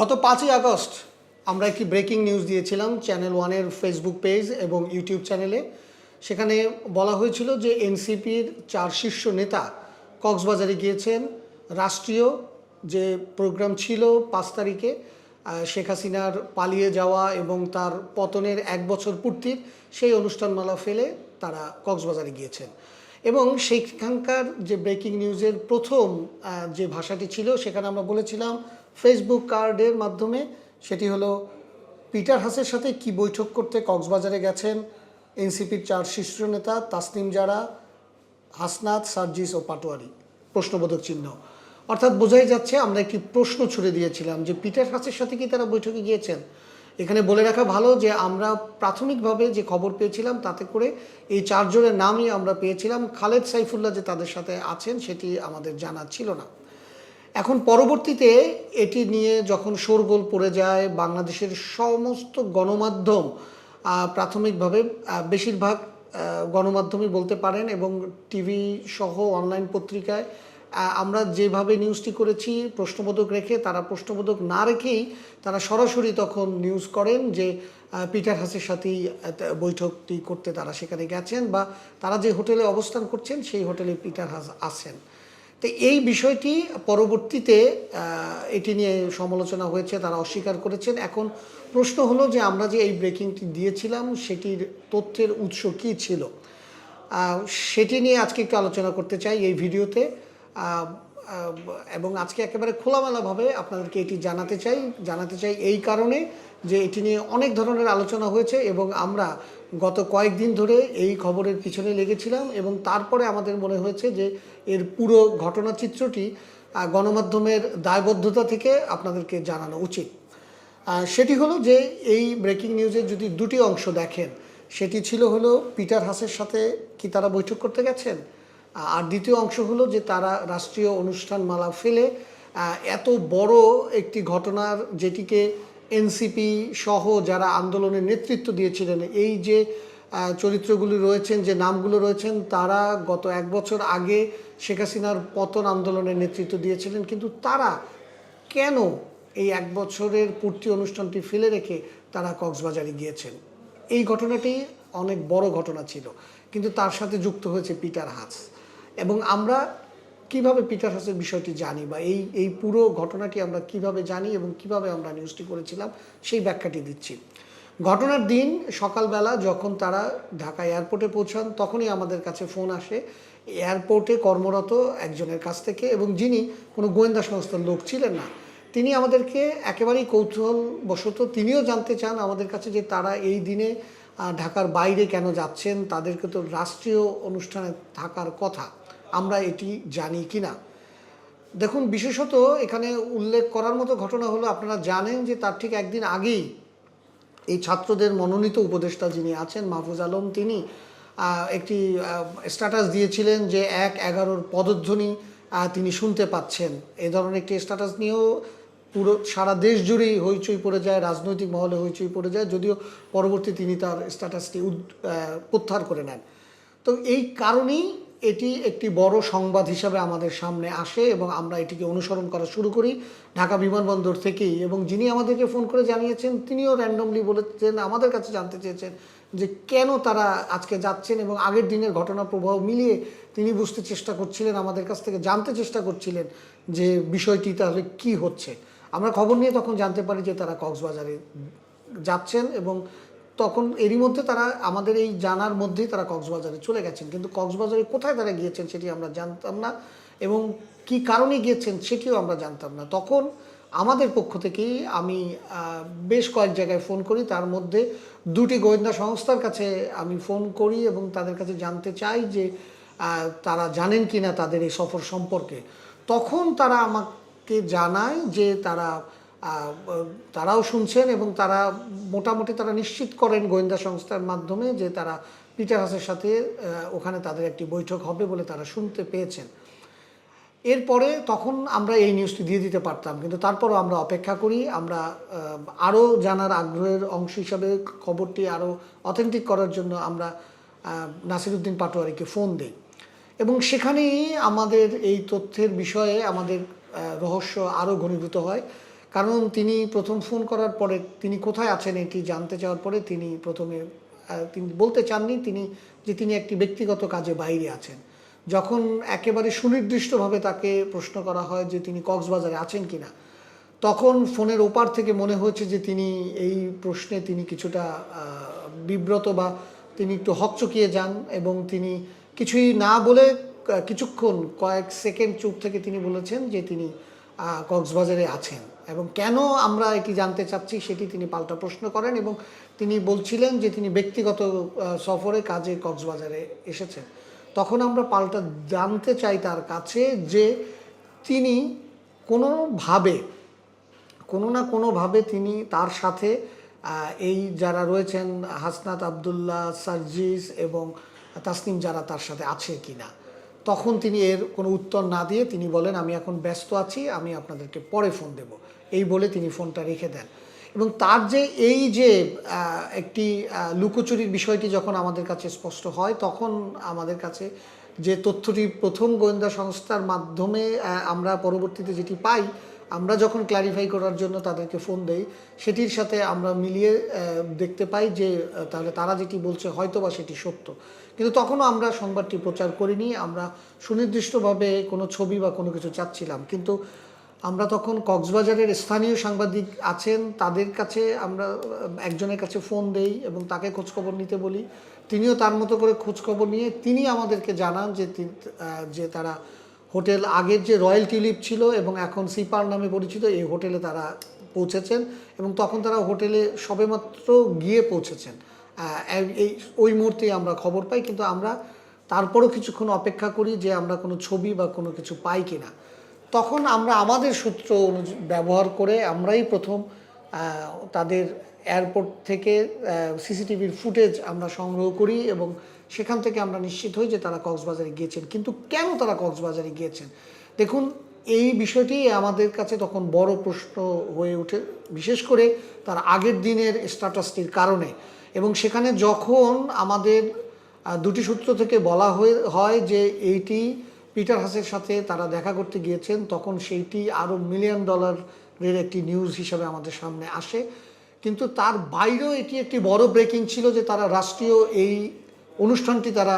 গত পাঁচই আগস্ট আমরা একটি ব্রেকিং নিউজ দিয়েছিলাম চ্যানেল ওয়ানের ফেসবুক পেজ এবং ইউটিউব চ্যানেলে। সেখানে বলা হয়েছিল যে এনসিপির চার শীর্ষ নেতা কক্সবাজারে গিয়েছেন। রাষ্ট্রীয় যে প্রোগ্রাম ছিল পাঁচ তারিখে শেখ হাসিনার পালিয়ে যাওয়া এবং তার পতনের এক বছর পূর্তির সেই অনুষ্ঠানমালা ফেলে তারা কক্সবাজারে গিয়েছেন। এবং সেইখানকার যে ব্রেকিং নিউজের প্রথম যে ভাষাটি ছিল, সেখানে আমরা বলেছিলাম ফেসবুক কার্ডের মাধ্যমে, সেটি হলো পিটার হাসের সাথে কি বৈঠক করতে কক্সবাজারে গেছেন এনসিপির চার শীর্ষ নেতা তাসনিম জারা, হাসনাত, সার্জিস ও পাটোয়ারি। প্রশ্নবোধক চিহ্ন। অর্থাৎ বোঝাই যাচ্ছে, আমরা একটি প্রশ্ন ছুড়ে দিয়েছিলাম যে পিটার হাসের সাথে কি তারা বৈঠকে গিয়েছেন? এখানে বলে রাখা ভালো যে আমরা প্রাথমিকভাবে যে খবর পেয়েছিলাম তাতে করে এই চারজনের নামই আমরা পেয়েছিলাম। খালেদ সাইফুল্লাহ যে তাদের সাথে আছেন, সেটি আমাদের জানা ছিল না। এখন পরবর্তীতে এটি নিয়ে যখন শোরগোল পড়ে যায়, বাংলাদেশের সমস্ত গণমাধ্যম প্রাথমিকভাবে বেশিরভাগ গণমাধ্যমই বলতে পারেন এবং টিভি সহ অনলাইন পত্রিকায় আমরা যেভাবে নিউজটি করেছি, প্রশ্নবোধক রেখে, তারা প্রশ্নবোধক না রেখেই তারা সরাসরি তখন নিউজ করেন যে পিটার হাসের সাথেই বৈঠকটি করতে তারা সেখানে গেছেন বা তারা যে হোটেলে অবস্থান করছেন, সেই হোটেলে পিটার হাস আছেন তো এই বিষয়টি পরবর্তীতে এটি নিয়ে সমালোচনা হয়েছে, তারা অস্বীকার করেছেন। এখন প্রশ্ন হলো যে আমরা যে এই ব্রেকিংটি দিয়েছিলাম, সেটির তথ্যের উৎস কী ছিল? সেটি নিয়ে আজকে একটু আলোচনা করতে চাই এই ভিডিওতে। এবং আজকে একেবারে খোলামেলাভাবে আপনাদেরকে এটি জানাতে চাই জানাতে চাই এই কারণে যে এটি নিয়ে অনেক ধরনের আলোচনা হয়েছে এবং আমরা গত কয়েকদিন ধরে এই খবরের পিছনে লেগেছিলাম এবং তারপরে আমাদের মনে হয়েছে যে এর পুরো ঘটনা চিত্রটি গণমাধ্যমের দায়বদ্ধতা থেকে আপনাদেরকে জানানো উচিত। সেটি হলো যে এই ব্রেকিং নিউজের যদি দুটি অংশ দেখেন, সেটি ছিল হলো পিটার হাসের সাথে কি তারা বৈঠক করতে গেছেন? আর দ্বিতীয় অংশ হলো যে তারা রাষ্ট্রীয় অনুষ্ঠানমালা ফেলে এত বড় একটি ঘটনার যেটিকে এনসিপি সহ যারা আন্দোলনের নেতৃত্ব দিয়েছিলেন, এই যে চরিত্রগুলি রয়েছেন, যে নামগুলো রয়েছেন, তারা গত এক বছর আগে শেখ হাসিনার পতন আন্দোলনের নেতৃত্ব দিয়েছিলেন, কিন্তু তারা কেন এই এক বছরের পূর্তি অনুষ্ঠানটি ফেলে রেখে তারা কক্সবাজারে গিয়েছেন? এই ঘটনাটি অনেক বড় ঘটনা ছিল, কিন্তু তার সাথে যুক্ত হয়েছে পিটার হাস। এবং আমরা কীভাবে পিটার হাসের বিষয়টি জানি বা এই এই পুরো ঘটনাটি আমরা কীভাবে জানি এবং কীভাবে আমরা নিউজটি করেছিলাম, সেই ব্যাখ্যাটি দিচ্ছি। ঘটনার দিন সকালবেলা যখন তারা ঢাকা এয়ারপোর্টে পৌঁছান, তখনই আমাদের কাছে ফোন আসে এয়ারপোর্টে কর্মরত একজনের কাছ থেকে এবং যিনি কোনো গোয়েন্দা সংস্থার লোক ছিলেন না, তিনি আমাদেরকে একেবারেই কৌতূহলবশত তিনিও জানতে চান আমাদের কাছে যে তারা এই দিনে ঢাকার বাইরে কেন যাচ্ছেন, তাদেরকে তো রাষ্ট্রীয় অনুষ্ঠানে থাকার কথা। আমরা এটি জানি কি না দেখুন, বিশেষত এখানে উল্লেখ করার মতো ঘটনা হলো, আপনারা জানেন যে তার ঠিক একদিন আগেই এই ছাত্রদের মনোনীত উপদেষ্টা যিনি আছেন, মাহফুজ আলম, তিনি একটি স্ট্যাটাস দিয়েছিলেন যে এক এগারোর পদধ্বনি তিনি শুনতে পাচ্ছেন। এ ধরনের একটি স্ট্যাটাস নিয়েও পুরো সারা দেশ জুড়েই হইচই পড়ে যায়, রাজনৈতিক মহলে হইচই পড়ে যায়, যদিও পরবর্তী তিনি তার স্ট্যাটাসটি প্রত্যাহার করে নেন। তো এই কারণেই এটি একটি বড় সংবাদ হিসাবে আমাদের সামনে আসে এবং আমরা এটিকে অনুসরণ করা শুরু করি ঢাকা বিমানবন্দর থেকেই। এবং যিনি আমাদেরকে ফোন করে জানিয়েছেন, তিনিও র্যান্ডমলি বলেছেন, আমাদের কাছে জানতে চেয়েছেন যে কেন তারা আজকে যাচ্ছেন এবং আগের দিনের ঘটনা প্রবাহ মিলিয়ে তিনি বুঝতে চেষ্টা করছিলেন, আমাদের কাছ থেকে জানতে চেষ্টা করছিলেন যে বিষয়টি তাহলে কি হচ্ছে। আমরা খবর নিয়ে তখন জানতে পারি যে তারা কক্সবাজারে যাচ্ছেন এবং তখন এরই মধ্যে তারা আমাদের এই জানার মধ্যেই তারা কক্সবাজারে চলে গেছেন। কিন্তু কক্সবাজারে কোথায় তারা গিয়েছেন সেটি আমরা জানতাম না এবং কি কারণে গিয়েছেন সেটিও আমরা জানতাম না। তখন আমাদের পক্ষ থেকেই আমি বেশ কয়েক জায়গায় ফোন করি। তার মধ্যে দুটি গোয়েন্দা সংস্থার কাছে আমি ফোন করি এবং তাদের কাছে জানতে চাই যে তারা জানেন কি না তাদের এই সফর সম্পর্কে। তখন তারা আমাকে জানায় যে তারা তারাও শুনছেন এবং তারা মোটামুটি তারা নিশ্চিত করেন গোয়েন্দা সংস্থার মাধ্যমে যে তারা পিটার হাসের সাথে ওখানে তাদের একটি বৈঠক হবে বলে তারা শুনতে পেয়েছেন। এরপরে তখন আমরা এই নিউজটি দিয়ে দিতে পারতাম, কিন্তু তারপরও আমরা অপেক্ষা করি, আমরা আরও জানার আগ্রহের অংশ হিসাবে খবরটি আরও অথেন্টিক করার জন্য আমরা নাসিরুদ্দিন পাটোয়ারিকে ফোন দিই। এবং সেখানেই আমাদের এই তথ্যের বিষয়ে আমাদের রহস্য আরও ঘনীভূত হয়। কারণ তিনি প্রথম ফোন করার পরে তিনি কোথায় আছেন এটি জানতে চাওয়ার পরে তিনি প্রথমে তিনি বলতে চাননি তিনি যে তিনি একটি ব্যক্তিগত কাজে বাইরে আছেন। যখন একেবারে সুনির্দিষ্টভাবে তাকে প্রশ্ন করা হয় যে তিনি কক্সবাজারে আছেন কি না তখন ফোনের ওপার থেকে মনে হয়েছে যে তিনি এই প্রশ্নে তিনি কিছুটা বিব্রত বা তিনি একটু হকচকিয়ে যান এবং তিনি কিছুই না বলে কিছুক্ষণ, কয়েক সেকেন্ড চুপ থেকে তিনি বলেছেন যে তিনি কক্সবাজারে আছেন। এবং কেন আমরা এটি জানতে চাচ্ছি সেটি তিনি পাল্টা প্রশ্ন করেন এবং তিনি বলছিলেন যে তিনি ব্যক্তিগত সফরে কাজে কক্সবাজারে এসেছেন। তখন আমরা পাল্টা জানতে চাই তার কাছে যে তিনি কোনোভাবে, কোনো না কোনোভাবে তিনি তার সাথে এই যারা রয়েছেন, হাসনাত আবদুল্লাহ, সার্জিস এবং তাসনিম যারা তার সাথে আছে কিনা। তখন তিনি এর কোনো উত্তর না দিয়ে তিনি বলেন, আমি এখন ব্যস্ত আছি, আমি আপনাদেরকে পরে ফোন দেব। এই বলে তিনি ফোনটা রেখে দেন। এবং তার যে এই যে একটি লুকোচুরির বিষয়টি যখন আমাদের কাছে স্পষ্ট হয়, তখন আমাদের কাছে যে তথ্যটি প্রথম গোয়েন্দা সংস্থার মাধ্যমে আমরা পরবর্তীতে যেটি পাই, আমরা যখন ক্ল্যারিফাই করার জন্য তাদেরকে ফোন দেই, সেটির সাথে আমরা মিলিয়ে দেখতে পাই যে তাহলে তারা যেটি বলছে হয়তো বা সেটি সত্য। কিন্তু তখনও আমরা সংবাদটি প্রচার করিনি, আমরা সুনির্দিষ্টভাবে কোনো ছবি বা কোনো কিছু চাচ্ছিলাম। কিন্তু আমরা তখন কক্সবাজারের স্থানীয় সাংবাদিক আছেন, তাদের কাছে আমরা, একজনের কাছে ফোন দেই এবং তাকে খোঁজখবর নিতে বলি। তিনিও তার মতো করে খোঁজখবর নিয়ে তিনি আমাদেরকে জানান যে যে তারা হোটেল, আগের যে রয়্যাল টিউলিপ ছিল এবং এখন সিপার নামে পরিচিত, এই হোটেলে তারা পৌঁছেছেন এবং তখন তারা হোটেলে সবেমাত্র গিয়ে পৌঁছেছেন। এই, ওই মুহূর্তেই আমরা খবর পাই, কিন্তু আমরা তারপরও কিছুক্ষণ অপেক্ষা করি যে আমরা কোনো ছবি বা কোনো কিছু পাই কিনা। তখন আমরা আমাদের সূত্র ব্যবহার করে আমরাই প্রথম তাদের এয়ারপোর্ট থেকে সিসিটিভির ফুটেজ আমরা সংগ্রহ করি এবং সেখান থেকে আমরা নিশ্চিত হই যে তারা কক্সবাজারে গিয়েছেন। কিন্তু কেন তারা কক্সবাজারে গিয়েছেন? দেখুন, এই বিষয়টি আমাদের কাছে তখন বড় প্রশ্ন হয়ে ওঠে, বিশেষ করে তার আগের দিনের স্ট্যাটাসটির কারণে। এবং সেখানে যখন আমাদের দুটি সূত্র থেকে বলা হয়ে হয় যে এইটি পিটার হাসের সাথে তারা দেখা করতে গিয়েছেন, তখন সেইটি আরও মিলিয়ন ডলারের একটি নিউজ হিসাবে আমাদের সামনে আসে। কিন্তু তার বাইরেও এটি একটি বড় ব্রেকিং ছিল যে তারা রাষ্ট্রীয় এই অনুষ্ঠানটি তারা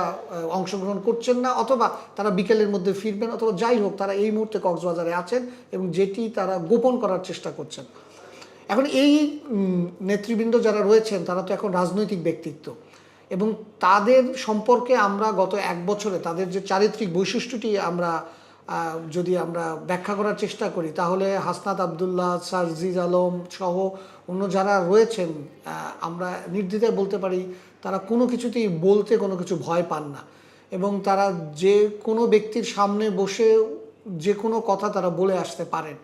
অংশগ্রহণ করছেন না, অথবা তারা বিকেলের মধ্যে ফিরবেন, অথবা যাই হোক, তারা এই মুহূর্তে কক্সবাজারে আছেন এবং যেটি তারা গোপন করার চেষ্টা করছেন। এখন এই নেতৃবৃন্দ যারা রয়েছেন, তারা তো এখন রাজনৈতিক ব্যক্তিত্ব। এবং তাদের সম্পর্কে আমরা গত এক বছরে, তাদের যে চারিত্রিক বৈশিষ্ট্যটি আমরা যদি আমরা ব্যাখ্যা করার চেষ্টা করি, তাহলে হাসনাত আবদুল্লাহ, সারজিজ আলম সহ অন্য যারা রয়েছেন আমরা নির্দ্বিধায় বলতে পারি তারা কোনো কিছুতেই বলতে কোনো কিছু ভয় পান না। এবং তারা যে কোনো ব্যক্তির সামনে বসে যে কোনো কথা তারা বলে আসতে পারেন।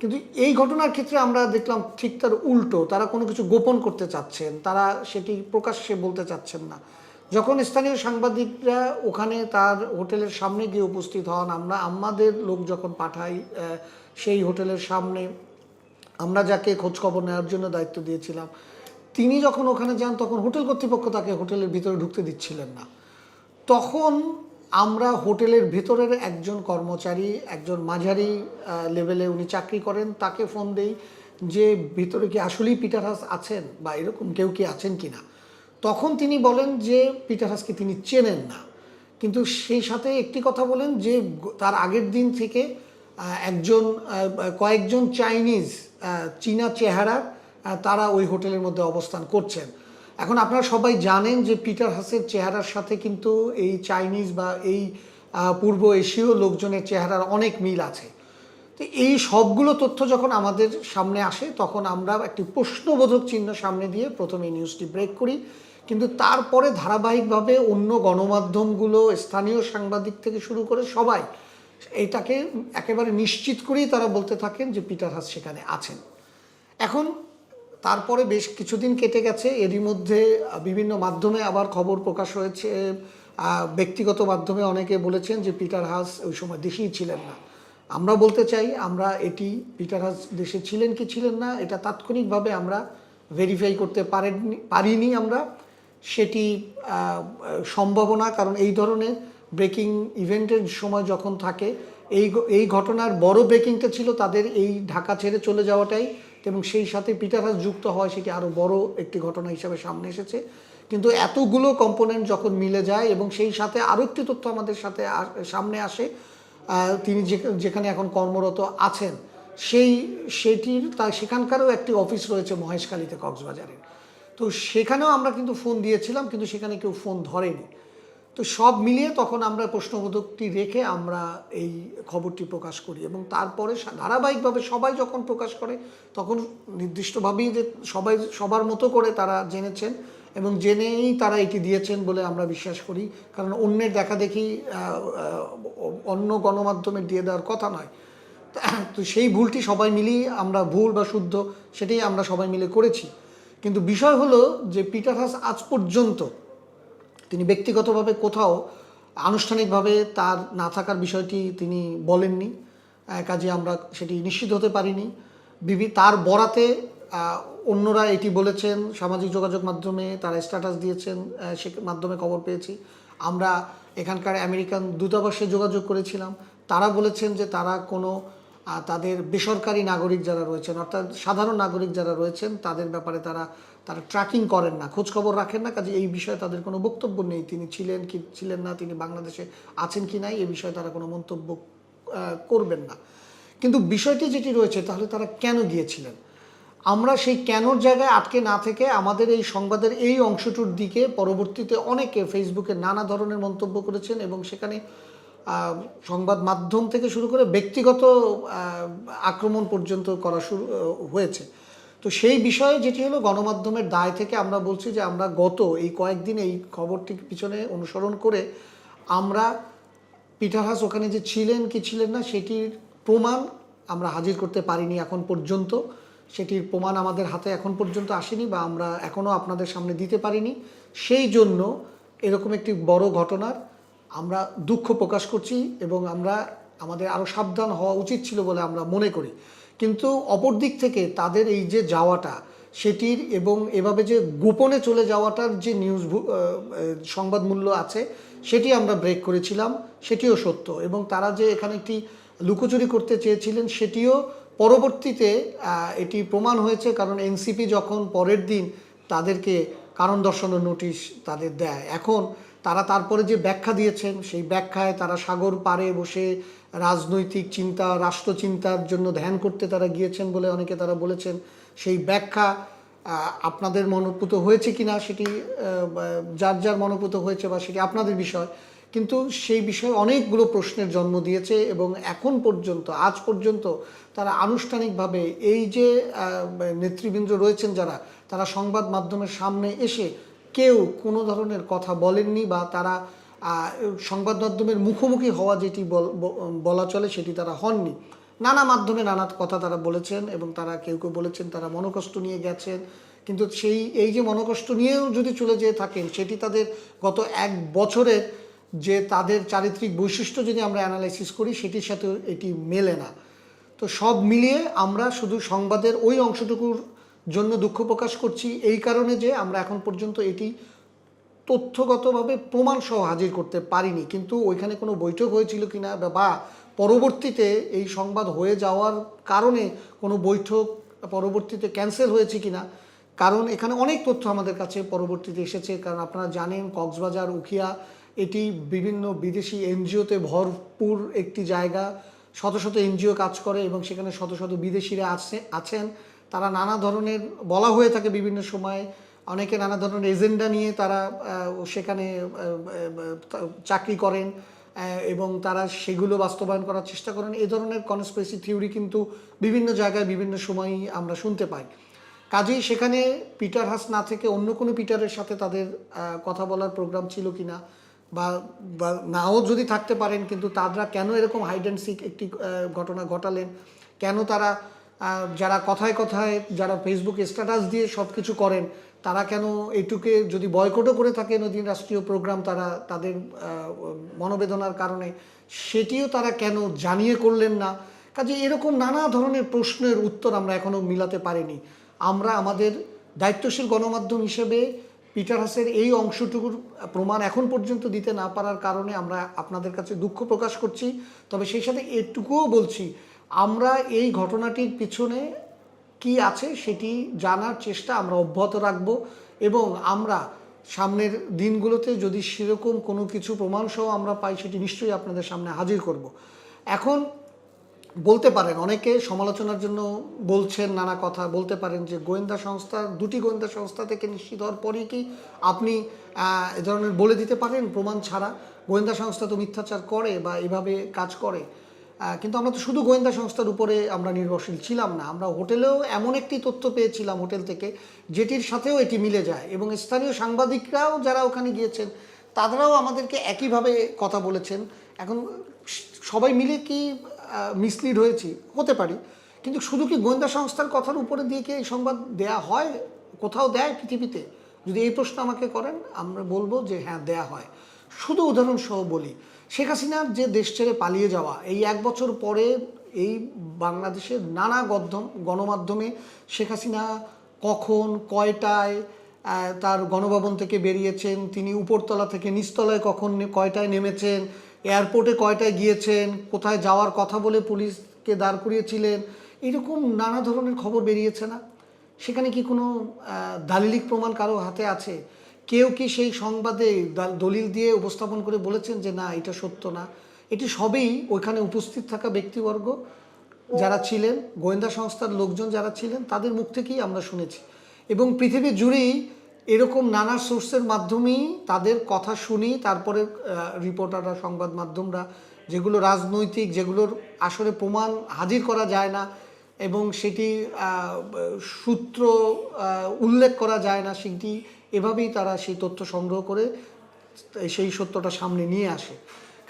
কিন্তু এই ঘটনার ক্ষেত্রে আমরা দেখলাম ঠিক তার উল্টো, তারা কোনো কিছু গোপন করতে চাচ্ছেন, তারা সেটি প্রকাশ্যে বলতে চাচ্ছেন না। যখন স্থানীয় সাংবাদিকরা ওখানে তার হোটেলের সামনে গিয়ে উপস্থিত হন, আমরা, আমাদের লোক যখন পাঠাই সেই হোটেলের সামনে, আমরা যাকে খোঁজখবর নেওয়ার জন্য দায়িত্ব দিয়েছিলাম, তিনি যখন ওখানে যান, তখন হোটেল কর্তৃপক্ষ তাকে হোটেলের ভিতরে ঢুকতে দিচ্ছিলেন না। তখন আমরা হোটেলের ভেতরের একজন কর্মচারী, একজন মাঝারি লেভেলে উনি চাকরি করেন, তাকে ফোন দেই যে, ভিতরে কি আসলেই পিটার হাস আছেন বা এরকম কেউ কি আছেন কি না তখন তিনি বলেন যে পিটার হাসকে তিনি চেনেন না। কিন্তু সেই সাথে একটি কথা বলেন যে, তার আগের দিন থেকে একজন কয়েকজন চাইনিজ চীনা চেহারার তারা ওই হোটেলের মধ্যে অবস্থান করছেন। এখন আপনারা সবাই জানেন যে পিটার হাসের চেহারার সাথে কিন্তু এই চাইনিজ বা এই পূর্ব এশীয় লোকজনের চেহারার অনেক মিল আছে। তো এই সবগুলো তথ্য যখন আমাদের সামনে আসে, তখন আমরা একটি প্রশ্নবোধক চিহ্ন সামনে দিয়ে প্রথমে এই নিউজটি ব্রেক করি। কিন্তু তারপরে ধারাবাহিকভাবে অন্য গণমাধ্যমগুলো, স্থানীয় সাংবাদিক থেকে শুরু করে সবাই এটাকে একেবারে নিশ্চিত করেই তারা বলতে থাকেন যে পিটার হাস সেখানে আছেন। এখন তারপরে বেশ কিছুদিন কেটে গেছে। এরই মধ্যে বিভিন্ন মাধ্যমে আবার খবর প্রকাশ হয়েছে। ব্যক্তিগত মাধ্যমে অনেকে বলেছেন যে পিটার হাস ওই সময় দেশেই ছিলেন না। আমরা বলতে চাই, আমরা এটি পিটার হাস দেশে ছিলেন কি ছিলেন না, এটা তাৎক্ষণিকভাবে আমরা ভেরিফাই করতে পারেননি, পারিনি আমরা। সেটি সম্ভাবনা, কারণ এই ধরনের ব্রেকিং ইভেন্টের সময় যখন থাকে, এই এই ঘটনার বড় ব্রেকিংটা ছিল তাদের এই ঢাকা ছেড়ে চলে যাওয়াটাই। এবং সেই সাথে পিটার হাস যুক্ত হয় সেটি আরও বড় একটি ঘটনা হিসাবে সামনে এসেছে। কিন্তু এতগুলো কম্পোনেন্ট যখন মিলে যায় এবং সেই সাথে আরও একটি তথ্য আমাদের সাথে সামনে আসে তিনি যেখানে এখন কর্মরত আছেন, সেই, সেটির তা, সেখানকারও একটি অফিস রয়েছে মহেশখালীতে কক্সবাজারে তো সেখানেও আমরা কিন্তু ফোন দিয়েছিলাম, কিন্তু সেখানে কেউ ফোন ধরেনি। তো সব মিলিয়ে তখন আমরা প্রশ্নবোধকটি রেখে আমরা এই খবরটি প্রকাশ করি এবং তারপরে ধারাবাহিকভাবে সবাই যখন প্রকাশ করে, তখন নির্দিষ্টভাবেই যে সবাই সবার মতো করে তারা জেনেছেন এবং জেনেই তারা এটি দিয়েছেন বলে আমরা বিশ্বাস করি। কারণ অন্যের দেখা দেখি অন্য গণমাধ্যমে দিয়ে দেওয়ার কথা নয়। তো সেই ভুলটি সবাই মিলেই আমরা ভুল বা শুদ্ধ, সেটাই আমরা সবাই মিলে করেছি। কিন্তু বিষয় হলো যে পিটার হাস আজ পর্যন্ত তিনি ব্যক্তিগতভাবে কোথাও আনুষ্ঠানিকভাবে তার না থাকার বিষয়টি তিনি বলেননি। কাজে আমরা সেটি নিশ্চিত হতে পারিনি। বিভি তার বরাতে অন্যরা এটি বলেছেন, সামাজিক যোগাযোগ মাধ্যমে তারা স্ট্যাটাস দিয়েছেন সে মাধ্যমে খবর পেয়েছি। আমরা এখানকার আমেরিকান দূতাবাসে যোগাযোগ করেছিলাম। তারা বলেছেন যে তারা কোনো তাদের বেসরকারি নাগরিক যারা রয়েছেন, অর্থাৎ সাধারণ নাগরিক যারা রয়েছেন, তাদের ব্যাপারে তারা তারা ট্র্যাকিং করেন না খোঁজ খবর রাখেন না, কাজে এই বিষয়ে তাদের কোনো বক্তব্য নেই। তিনি ছিলেন কি, ছিলেন না, তিনি বাংলাদেশে আছেন কি নাই এই বিষয়ে তারা কোনো মন্তব্য করবেন না। কিন্তু বিষয়টি যেটি রয়েছে, তাহলে তারা কেন গিয়েছিলেন? আমরা সেই কেনর জায়গায় আটকে না থেকে আমাদের এই সংবাদের এই অংশটুর দিকে পরবর্তীতে অনেকে ফেসবুকে নানা ধরনের মন্তব্য করেছেন এবং সেখানে সংবাদ মাধ্যম থেকে শুরু করে ব্যক্তিগত আক্রমণ পর্যন্ত করা শুরু হয়েছে। তো সেই বিষয়ে যেটি হলো গণমাধ্যমের দায় থেকে আমরা বলছি যে আমরা গত এই কয়েকদিন এই খবরটির পিছনে অনুসরণ করে আমরা পিটার হাস ওখানে যে ছিলেন কি ছিলেন না সেটির প্রমাণ আমরা হাজির করতে পারিনি এখন পর্যন্ত। সেটির প্রমাণ আমাদের হাতে এখন পর্যন্ত আসেনি বা আমরা এখনও আপনাদের সামনে দিতে পারিনি। সেই জন্য এরকম একটি বড় ঘটনার আমরা দুঃখ প্রকাশ করছি এবং আমরা আমাদের আরও সাবধান হওয়া উচিত ছিল বলে আমরা মনে করি। কিন্তু অপর দিক থেকে তাদের এই যে যাওয়াটা, সেটির এবং এভাবে যে গোপনে চলে যাওয়াটার যে নিউজ সংবাদ মূল্য আছে, সেটি আমরা ব্রেক করেছিলাম, সেটিও সত্য। এবং তারা যে এখানে একটি লুকোচুরি করতে চেয়েছিলেন, সেটিও পরবর্তীতে এটি প্রমাণ হয়েছে কারণ এনসিপি যখন পরের দিন তাদেরকে কারণ দর্শানোর নোটিশ তাদের দেয়। এখন তারা তারপরে যে ব্যাখ্যা দিয়েছেন, সেই ব্যাখ্যায় তারা সাগর পারে বসে রাজনৈতিক চিন্তা, রাষ্ট্রচিন্তার জন্য ধ্যান করতে তারা গিয়েছেন বলে অনেকে তারা বলেছেন। সেই ব্যাখ্যা আপনাদের মনোপুত হয়েছে কি না সেটি যার যার মনোপুত হয়েছে বা সেটি আপনাদের বিষয়। কিন্তু সেই বিষয়ে অনেকগুলো প্রশ্নের জন্ম দিয়েছে এবং এখন পর্যন্ত, আজ পর্যন্ত তারা আনুষ্ঠানিকভাবে এই যে নেতৃবৃন্দ রয়েছেন যারা, তারা সংবাদ মাধ্যমের সামনে এসে কেউ কোনো ধরনের কথা বলেননি বা তারা সংবাদ মাধ্যমের মুখোমুখি হওয়া যেটি বল- চলে সেটি তারা হননি। নানা মাধ্যমে নানা কথা তারা বলেছেন এবং তারা কেউ কেউ বলেছেন তারা মনোকষ্ট নিয়ে গেছেন। কিন্তু সেই, এই যে মনোকষ্ট নিয়েও যদি চলে যেয়ে থাকেন, সেটি তাদের গত এক বছরের যে তাদের চারিত্রিক বৈশিষ্ট্য যদি আমরা অ্যানালাইসিস করি, সেটির সাথে এটি মেলে না। তো সব মিলিয়ে আমরা শুধু সংবাদের ওই অংশটুকুর জন্য দুঃখ প্রকাশ করছি, এই কারণে যে আমরা এখন পর্যন্ত এটি তথ্যগতভাবে প্রমাণ সহ হাজির করতে পারিনি। কিন্তু ওইখানে কোনো বৈঠক হয়েছিল কিনা বা- বা পরবর্তীতে এই সংবাদ হয়ে যাওয়ার কারণে কোনো বৈঠক পরবর্তীতে ক্যান্সেল হয়েছে কিনা, কারণ এখানে অনেক তথ্য আমাদের কাছে পরবর্তীতে এসেছে। কারণ আপনারা জানেন, কক্সবাজার, উখিয়া এটি বিভিন্ন বিদেশি এনজিওতে ভরপুর একটি জায়গা। শত শত এনজিও কাজ করে এবং সেখানে শত শত বিদেশিরা আছে, আছেন। তারা নানা ধরনের, বলা হয়ে থাকে বিভিন্ন সময়, অনেকে নানা ধরনের এজেন্ডা নিয়ে তারা সেখানে চাকরি করেন এবং তারা সেগুলো বাস্তবায়ন করার চেষ্টা করেন। এ ধরনের কনস্পিরেসি থিওরি কিন্তু বিভিন্ন জায়গায় বিভিন্ন সময়ই আমরা শুনতে পাই। কাজেই সেখানে পিটার হাস না থেকে অন্য কোনো পিটারের সাথে তাদের কথা বলার প্রোগ্রাম ছিল কিনা বা নাও যদি থাকতে পারেন, কিন্তু তারা কেন এরকম হাইড অ্যান্ড সিক একটি ঘটনা ঘটালেন? কেন তারা যারা কথায় কথায়, যারা ফেসবুক স্ট্যাটাস দিয়ে সব কিছু করেন, তারা কেন এইটুকে যদি বয়কটও করে থাকেন ওই দিন রাষ্ট্রীয় প্রোগ্রাম তারা তাদের মনোবেদনার কারণে, সেটিও তারা কেন জানিয়ে করলেন না? কাজে এরকম নানা ধরনের প্রশ্নের উত্তর আমরা এখনও মিলাতে পারিনি। আমরা আমাদের দায়িত্বশীল গণমাধ্যম হিসেবে পিটার হাসের এই অংশটুকুর প্রমাণ এখন পর্যন্ত দিতে না পারার কারণে আমরা আপনাদের কাছে দুঃখ প্রকাশ করছি। তবে সেই সাথে এটুকুও বলছি, আমরা এই ঘটনাটির পিছনে কি আছে সেটি জানার চেষ্টা আমরা অব্যাহত রাখব এবং আমরা সামনের দিনগুলোতে যদি সেরকম কোনো কিছু প্রমাণসহ আমরা পাই সেটি নিশ্চয়ই আপনাদের সামনে হাজির করব। এখন বলতে পারেন, অনেকে সমালোচনার জন্য বলছেন নানা কথা, বলতে পারেন যে গোয়েন্দা সংস্থা, দুটি গোয়েন্দা সংস্থা থেকে নিশ্চিত হওয়ার পরেই কি আপনি এ ধরনের বলে দিতে পারেন প্রমাণ ছাড়া? গোয়েন্দা সংস্থা তো মিথ্যাচার করে বা এভাবে কাজ করে। কিন্তু আমরা তো শুধু গোয়েন্দা সংস্থার উপরে আমরা নির্ভরশীল ছিলাম না, আমরা হোটেলেও এমন একটি তথ্য পেয়েছিলাম হোটেল থেকে, যেটির সাথেও এটি মিলে যায় এবং স্থানীয় সাংবাদিকরাও যারা ওখানে গিয়েছেন তারাও আমাদেরকে একইভাবে কথা বলেছেন। এখন সবাই মিলে কি মিসলিড হয়েছি, হতে পারি। কিন্তু শুধু কি গোয়েন্দা সংস্থার কথার উপরে দিয়ে কি এই সংবাদ দেয়া হয়? কোথাও দেয় পৃথিবীতে? যদি এই প্রশ্ন আমাকে করেন, আমরা বলব যে হ্যাঁ দেয়া হয়। শুধু উদাহরণসহ বলি, শেখ হাসিনার যে দেশ ছেড়ে পালিয়ে যাওয়া, এই এক বছর পরে এই বাংলাদেশের নানা গণমাধ্যমে শেখ হাসিনা কখন, কয়টায় তার গণভবন থেকে বেরিয়েছেন, তিনি উপরতলা থেকে নিচতলায় কখন কয়টায় নেমেছেন এয়ারপোর্টে কয়টায় গিয়েছেন, কোথায় যাওয়ার কথা বলে পুলিশকে দাঁড় করিয়েছিলেন, এরকম নানা ধরনের খবর বেরিয়েছে না? সেখানে কি কোনো দালিলিক প্রমাণ কারও হাতে আছে? কেউ কি সেই সংবাদে দলিল দিয়ে উপস্থাপন করে বলেছেন যে না, এটা সত্য না? এটি সবই ওইখানে উপস্থিত থাকা ব্যক্তিবর্গ যারা ছিলেন, গোয়েন্দা সংস্থার লোকজন যারা ছিলেন, তাদের মুখ থেকেই আমরা শুনেছি। এবং পৃথিবী জুড়েই এরকম নানা সোর্সের মাধ্যমেই তাদের কথা শুনি, তারপরে রিপোর্টাররা সংবাদ মাধ্যমরা যেগুলো রাজনৈতিক, যেগুলোর আসলে প্রমাণ হাজির করা যায় না এবং সেটি সূত্র উল্লেখ করা যায় না, সেটি এভাবেই তারা সেই তথ্য সংগ্রহ করে সেই সত্যটা সামনে নিয়ে আসে।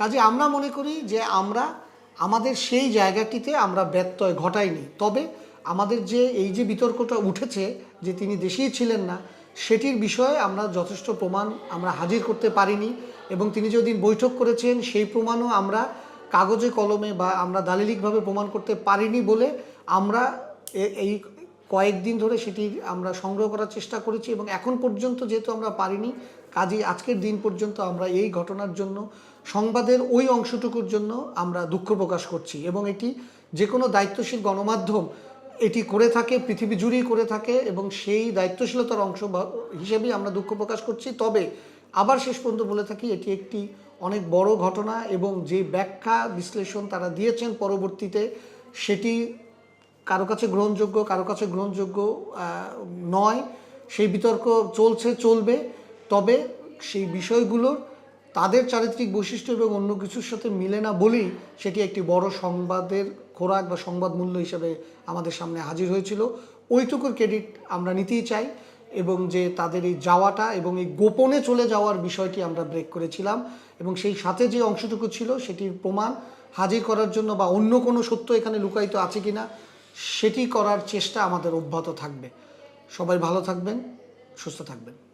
কাজে আমরা মনে করি যে আমরা, আমাদের সেই জায়গাটিতে আমরা ব্যত্যয় ঘটাইনি। তবে আমাদের যে এই যে বিতর্কটা উঠেছে যে তিনি দেশেই ছিলেন না সেটির বিষয়ে আমরা যথেষ্ট প্রমাণ আমরা হাজির করতে পারিনি এবং তিনি যেদিন বৈঠক করেছেন, সেই প্রমাণও আমরা কাগজে, কলমে বা আমরা দালিলিকভাবে প্রমাণ করতে পারিনি বলে আমরা এই কয়েকদিন ধরে সেটি আমরা সংগ্রহ করার চেষ্টা করেছি এবং এখন পর্যন্ত যেহেতু আমরা পারিনি কাজেই আজকের দিন পর্যন্ত আমরা এই ঘটনার জন্য, সংবাদের ওই অংশটুকুর জন্য আমরা দুঃখ প্রকাশ করছি এবং এটি যে কোনো দায়িত্বশীল গণমাধ্যম এটি করে থাকে, পৃথিবী জুড়েই করে থাকে এবং সেই দায়িত্বশীলতার অংশ হিসেবেই আমরা দুঃখ প্রকাশ করছি। তবে আবার শেষ পর্যন্ত বলে থাকি, এটি একটি অনেক বড় ঘটনা এবং যে ব্যাখ্যা, বিশ্লেষণ তারা দিয়েছেন পরবর্তীতে, সেটি কারও কাছে গ্রহণযোগ্য, কারও কাছে গ্রহণযোগ্য নয়। সেই বিতর্ক চলছে, চলবে। তবে সেই বিষয়গুলোর তাদের চারিত্রিক বৈশিষ্ট্য এবং অন্য কিছুর সাথে মিলে না বলেই সেটি একটি বড় সংবাদের খোরাক বা সংবাদ মূল্য হিসেবে আমাদের সামনে হাজির হয়েছিল। ওইটুকুর ক্রেডিট আমরা নিতেই চাই এবং যে তাদের এই যাওয়াটা এবং এই গোপনে চলে যাওয়ার বিষয়টি আমরা ব্রেক করেছিলাম এবং সেই সাথে যে অংশটুকু ছিল সেটির প্রমাণ হাজির করার জন্য বা অন্য কোনো সত্য এখানে লুকায়িত আছে কিনা সেটি করার চেষ্টা আমাদের অব্যাহত থাকবে। সবাই ভালো থাকবেন, সুস্থ থাকবেন।